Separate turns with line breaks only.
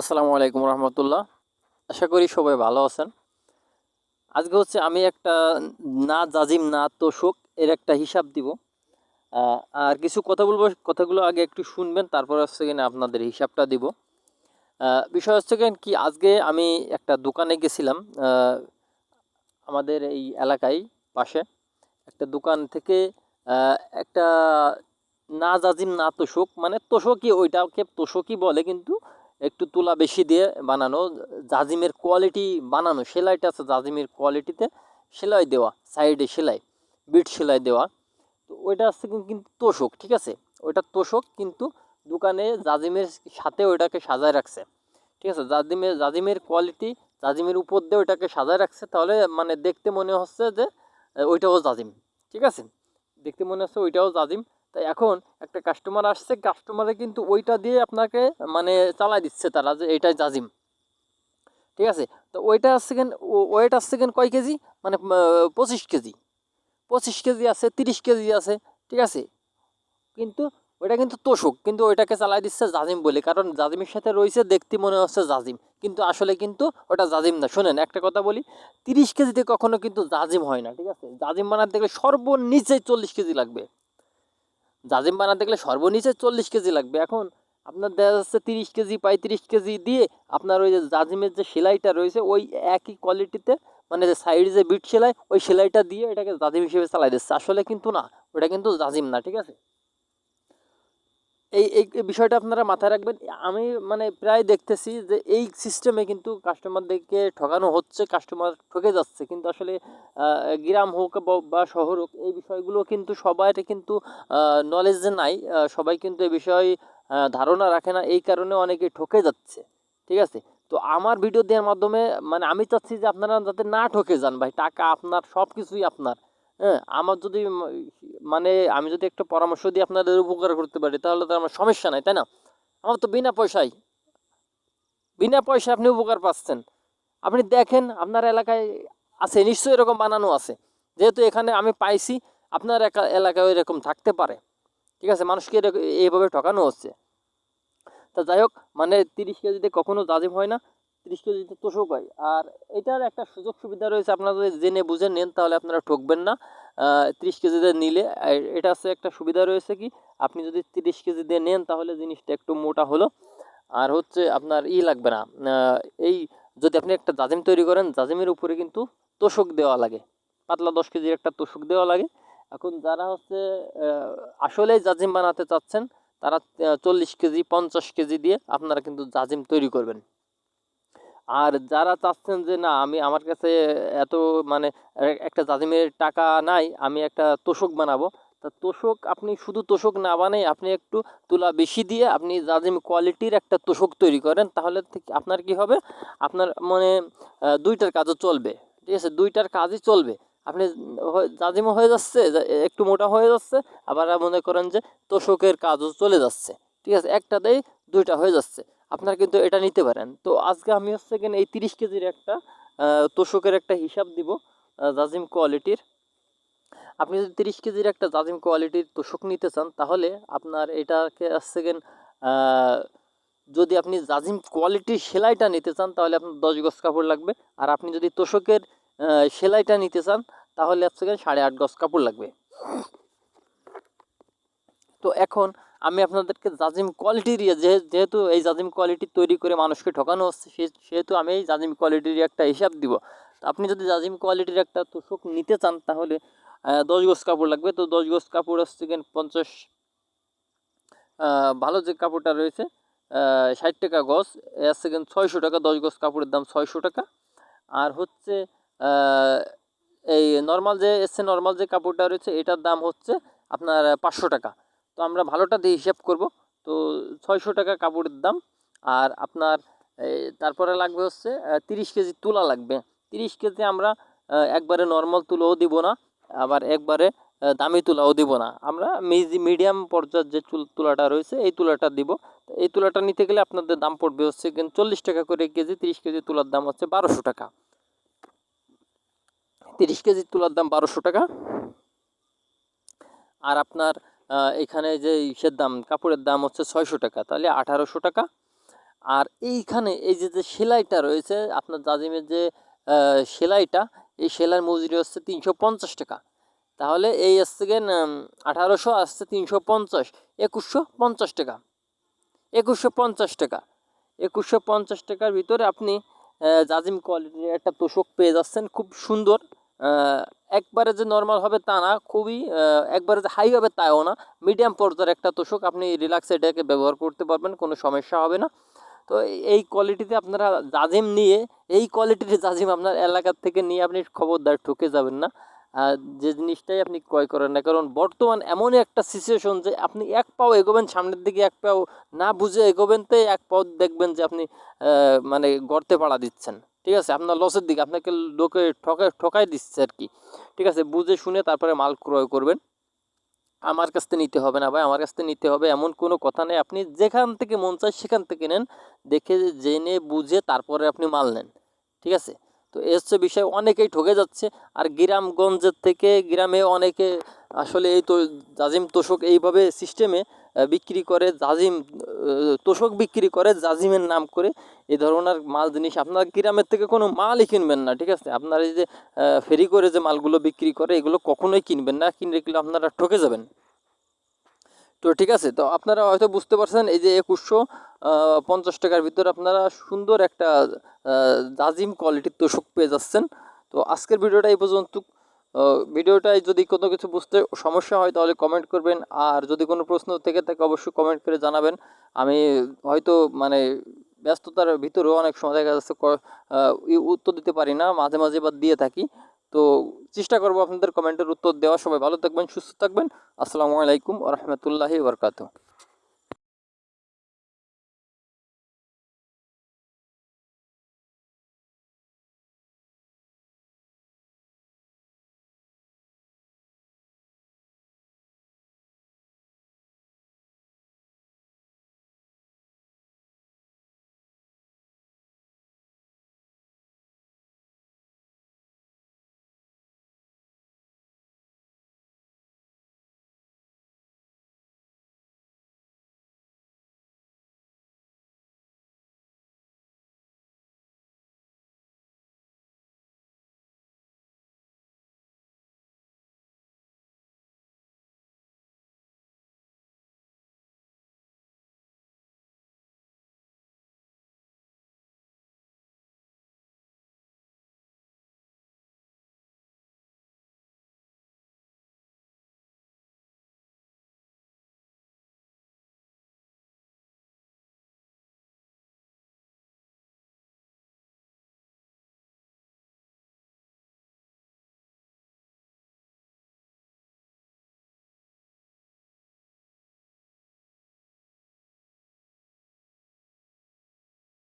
আসসালামু আলাইকুম রহমতুল্লাহ। আশা করি সবাই ভালো আছেন। আজকে হচ্ছে আমি একটা না জাজিম, না তোষক এর একটা হিসাব দিব। আর কিছু কথা বলব, কথাগুলো আগে একটু শুনবেন, তারপর হচ্ছে কিনা আপনাদের হিসাবটা দিব। বিষয় হচ্ছে কিনা কি, আজকে আমি একটা দোকানে গেছিলাম আমাদের এই এলাকায় পাশে। একটা দোকান থেকে একটা না জাজিম, না তোষক মানে তোষকই, ওইটাকে তোষকই বলে কিন্তু একটু তুলা বেশি দিয়ে বানানো, জাজিমের কোয়ালিটি বানানো, সেলাইটা আছে জাজিমের কোয়ালিটিতে সেলাই দেওয়া সাইডে সেলাই, বিট সেলাই দেওয়া। তো ওইটা কিন- কিন্তু তোষক, ঠিক আছে? ওইটা তোষক, কিন্তু দোকানে জাজিমের সাথে ওইটাকে সাজায় রাখছে। ঠিক আছে? জাজিমের জাজিমের কোয়ালিটি জাজিমের উপর দিয়ে ওইটাকে সাজায় রাখছে, তাহলে মানে দেখতে মনে হচ্ছে যে ওইটাও জাজিম, ঠিক আছে? দেখতে মনে হচ্ছে ওইটাও জাজিম। তাই এখন একটা কাস্টমার আসছে কাস্টমারে কিন্তু ওইটা দিয়ে আপনাকে মানে চালাই দিচ্ছে তারা যে এইটাই জাজিম। ঠিক আছে? তো ওইটা কেন ওয়েট আসছে কেন কয় কেজি? মানে পঁচিশ কেজি। পঁচিশ কেজি আছে, তিরিশ কেজি আছে, ঠিক আছে? কিন্তু ওইটা কিন্তু তোষক, কিন্তু ওইটাকে চালাই দিচ্ছে জাজিম বলে, কারণ জাজিমের সাথে রয়েছে, দেখতে মনে হচ্ছে জাজিম। কিন্তু আসলে কিন্তু ওটা জাজিম না। শোনেন, একটা কথা বলি, তিরিশ কেজিতে কখনো কিন্তু জাজিম হয় না, ঠিক আছে? জাজিম বানাতে গেলে সর্বনিচে চল্লিশ কেজি লাগবে। জাজিম বানাতে গেলে সর্বনিচে চল্লিশ কেজি লাগবে। এখন আপনার দেখা যাচ্ছে তিরিশ কেজি, পঁয়ত্রিশ কেজি দিয়ে আপনার ওই যে জাজিমের যে সেলাইটা রয়েছে, ওই একই কোয়ালিটিতে মানে যে সাইড যে বিট সেলাই, ওই সেলাইটা দিয়ে এটাকে জাজিম হিসেবে চালাই দিচ্ছে। আসলে কিন্তু না, ওটা কিন্তু জাজিম না, ঠিক আছে? এই এই বিষয়টা আপনারা মাথায় রাখবেন। আমি মানে প্রায় দেখতেছি যে এই সিস্টেমে কিন্তু কাস্টমারদেরকে ঠকানো হচ্ছে কাস্টমার ঠকে যাচ্ছে। কিন্তু আসলে গ্রাম হোক বা- শহর হোক, এই বিষয়গুলো কিন্তু সবাই কিন্তু নলেজ নাই। সবাই কিন্তু এই বিষয়ে ধারণা রাখে না। এই কারণে অনেকে ঠকে যাচ্ছে। ঠিক আছে? তো আমার ভিডিও দেওয়ার মাধ্যমে মানে আমি চাচ্ছি যে আপনারা যাতে না ঠকে যান ভাই, টাকা আপনার সব কিছুই আপনার। হ্যাঁ আমার যদি মানে আমি যদি একটা পরামর্শ দিয়ে আপনাদের উপকার করতে পারি, তাহলে তো আমার সমস্যা নাই, তাই না? আমার তো বিনা পয়সায় বিনা পয়সায় আপনি উপকার পাচ্ছেন। আপনি দেখেন, আপনার এলাকায় আছে, নিশ্চয়ই এরকম বানানো আছে। যেহেতু এখানে আমি পাইছি, আপনার এলাকায় এরকম থাকতে পারে। ঠিক আছে, মানুষকে এইভাবে ঠকানো হচ্ছে। তা যাই হোক মানে তিরিশ কেজিতে কখনো জাজিম হয় না। তিরিশ কেজিতে তোষক হয় আর এটার একটা সুযোগ সুবিধা রয়েছে, আপনারা যদি জেনে বুঝে নেন তাহলে আপনারা ঠকবেন না। তিরিশ কেজিতে নিলে এটা হচ্ছে একটা সুবিধা রয়েছে কি, আপনি যদি তিরিশ কেজি দিয়ে নেন তাহলে জিনিসটা একটু মোটা হলো। আর হচ্ছে আপনার ই লাগবে না এই যদি আপনি একটা জাজিম তৈরি করেন, জাজিমের উপরে কিন্তু তোষক দেওয়া লাগে। পাতলা দশ কেজির একটা তোষক দেওয়া লাগে। এখন যারা হচ্ছে আসলেই জাজিম বানাতে চাচ্ছেন, তারা চল্লিশ কেজি, পঞ্চাশ কেজি দিয়ে আপনারা কিন্তু জাজিম তৈরি করবেন। আর যারা চাচ্ছেন যে, না, আমি আমার কাছে এত মানে একটা জাজিমের টাকা নাই, আমি একটা তোষক বানাবো। তা তোষক আপনি শুধু তোষক না বানাই আপনি একটু তুলা বেশি দিয়ে আপনি জাজিম কোয়ালিটির একটা তোষক তৈরি করেন, তাহলে আপনার কি হবে? আপনার মানে দুইটার কাজও চলবে, ঠিক আছে? দুইটার কাজই চলবে। আপনি জাজিমও হয়ে যাচ্ছে একটু মোটা হয়ে যাচ্ছে, আবার মনে করেন যে তোষকের কাজও চলে যাচ্ছে, ঠিক আছে? একটাতেই দুইটা হয়ে যাচ্ছে। আপনারা কিন্তু এটা নিতে পারেন। তো আজকে আমি হচ্ছে কিনা এই তিরিশ কেজির একটা তোষকের একটা হিসাব দিব জাজিম কোয়ালিটির। আপনি যদি তিরিশ কেজির একটা জাজিম কোয়ালিটির তোষক নিতে চান, তাহলে আপনার এটাকে আসছে কিন যদি আপনি জাজিম কোয়ালিটির সেলাইটা নিতে চান, তাহলে আপনার দশ গজ কাপড় লাগবে। আর আপনি যদি তোষকের সেলাইটা নিতে চান, তাহলে কিন সাড়ে আট গজ কাপড় লাগবে। তো এখন আমি আপনাদেরকে জাজিম কোয়ালিটির যেহেতু এই জাজিম কোয়ালিটি তৈরি করে মানুষকে ঠকানো হচ্ছে সেহেতু আমি এই জাজিম কোয়ালিটির একটা হিসাব দিব। তো আপনি যদি জাজিম কোয়ালিটির একটা তোষক নিতে চান, তাহলে দশ গজ কাপড় লাগবে। তো দশ গজ কাপড় হচ্ছে কেন পঞ্চাশ ভালো যে কাপড়টা রয়েছে ষাট টাকা গজ হচ্ছে কিন ছয়শো টাকা, দশ গজ কাপড়ের দাম ছয়শো টাকা। আর হচ্ছে এই নর্মাল যে, এসছে নর্মাল যে কাপড়টা রয়েছে, এটার দাম হচ্ছে আপনার পাঁচশো টাকা। তো আমরা ভালোটা দিয়ে হিসাব করব। তো ছয়শো টাকা কাপড়ের দাম। আর আপনার তারপরে লাগবে হচ্ছে তিরিশ কেজি তুলা লাগবে। তিরিশ কেজি আমরা একবারে নর্মাল তুলাও দিব না, আবার একবারে দামি তুলাও দিব না। আমরা মিডিয়াম পর্যায়ের যে তুলাটা রয়েছে, এই তুলাটা দিব। এই তুলাটা নিতে গেলে আপনাদের দাম পড়বে হচ্ছে কিন্তু চল্লিশ টাকা করে কেজি, তিরিশ কেজি তুলার দাম হচ্ছে বারোশো টাকা। তিরিশ কেজি তুলার দাম বারোশো টাকা। আর আপনার এখানে যে ইসের দাম, কাপড়ের দাম হচ্ছে ছয়শো টাকা, তাহলে আঠারোশো টাকা। আর এইখানে এই যে যে সেলাইটা রয়েছে, আপনার জাজিমের যে সেলাইটা, এই সেলাইয়ের মজুরি হচ্ছে তিনশো পঞ্চাশ টাকা। তাহলে এই আসছে গেন আঠারোশো আসছে তিনশো পঞ্চাশ, একুশশো পঞ্চাশ টাকা। একুশশো পঞ্চাশ টাকা। একুশশো পঞ্চাশ টাকার ভিতরে আপনি জাজিম কোয়ালিটির একটা তোষক পেয়ে যাচ্ছেন, খুব সুন্দর। একবারে যে নর্মাল হবে তা না, খুবই একবারে যে হাই হবে তাও না। মিডিয়াম পর্যায়ের একটা তোষক আপনি রিল্যাক্স এটাকে ব্যবহার করতে পারবেন, কোনো সমস্যা হবে না। তো এই- কোয়ালিটিতে আপনারা জাজিম নিয়ে, এই কোয়ালিটির জাজিম আপনার এলাকার থেকে নিয়ে আপনি খবরদার ঠকে যাবেন না। যে জিনিসটাই আপনি ক্রয় করেন না কারণ, বর্তমান এমনই একটা সিচুয়েশন যে আপনি এক পাও এগোবেন, সামনের দিকে এক পাও না বুঝে এগোবেন তো এক পাও দেখবেন যে আপনি মানে গর্তে পাড়া দিচ্ছেন। ঠিক আছে? আপনার লসের দিকে আপনাকে লোকে ঠকায় ঠকাই দিচ্ছে আর কি। ঠিক আছে? বুঝে শুনে তারপরে মাল ক্রয় করবেন। আমার কাছ থেকে নিতে হবে না ভাই, আমার কাছ থেকে নিতে হবে এমন কোনো কথা নেই। আপনি যেখান থেকে মন চায় সেখান থেকে নেন, দেখে জেনে বুঝে তারপরে আপনি মাল নেন। ঠিক আছে? তো এ হচ্ছে বিষয়, অনেকেই ঠকে যাচ্ছে। আর গ্রামগঞ্জের থেকে গ্রামে অনেকে আসলে এই তো জাজিম তোষক এইভাবে সিস্টেমে বিক্রি করে জাজিম তোষক বিক্রি করে জাজিমের নাম করে এই ধরনের মাল জিনিস। আপনার গ্রামের থেকে কোনো মালই কিনবেন না, ঠিক আছে? আপনার এই যে ফেরি করে যে মালগুলো বিক্রি করে, এগুলো কখনোই কিনবেন না, কিনলে কিনলে আপনারা ঠকে যাবেন। তো ঠিক আছে, তো আপনারা হয়তো বুঝতে পারছেন, এই যে একুশশো পঞ্চাশ টাকার ভিতরে আপনারা সুন্দর একটা জাজিম কোয়ালিটির তোষক পেয়ে যাচ্ছেন। তো আজকের ভিডিওটা এই পর্যন্ত। ভিডিওটায় যদি কোনো কিছু বুঝতে সমস্যা হয় তাহলে কমেন্ট করবেন। আর যদি কোনো প্রশ্ন থেকে থাকে অবশ্যই কমেন্ট করে জানাবেন। আমি হয়তো মানে ব্যস্ততার ভিতরেও অনেক সময় দেখা যাচ্ছে উত্তর দিতে পারি না, মাঝে মাঝে বা দিয়ে থাকি। তো চেষ্টা করব আপনাদের কমেন্টের উত্তর দেওয়া। সবাই ভালো থাকবেন, সুস্থ থাকবেন। আসসালামু আলাইকুম রহমতুল্লাহি বরকাত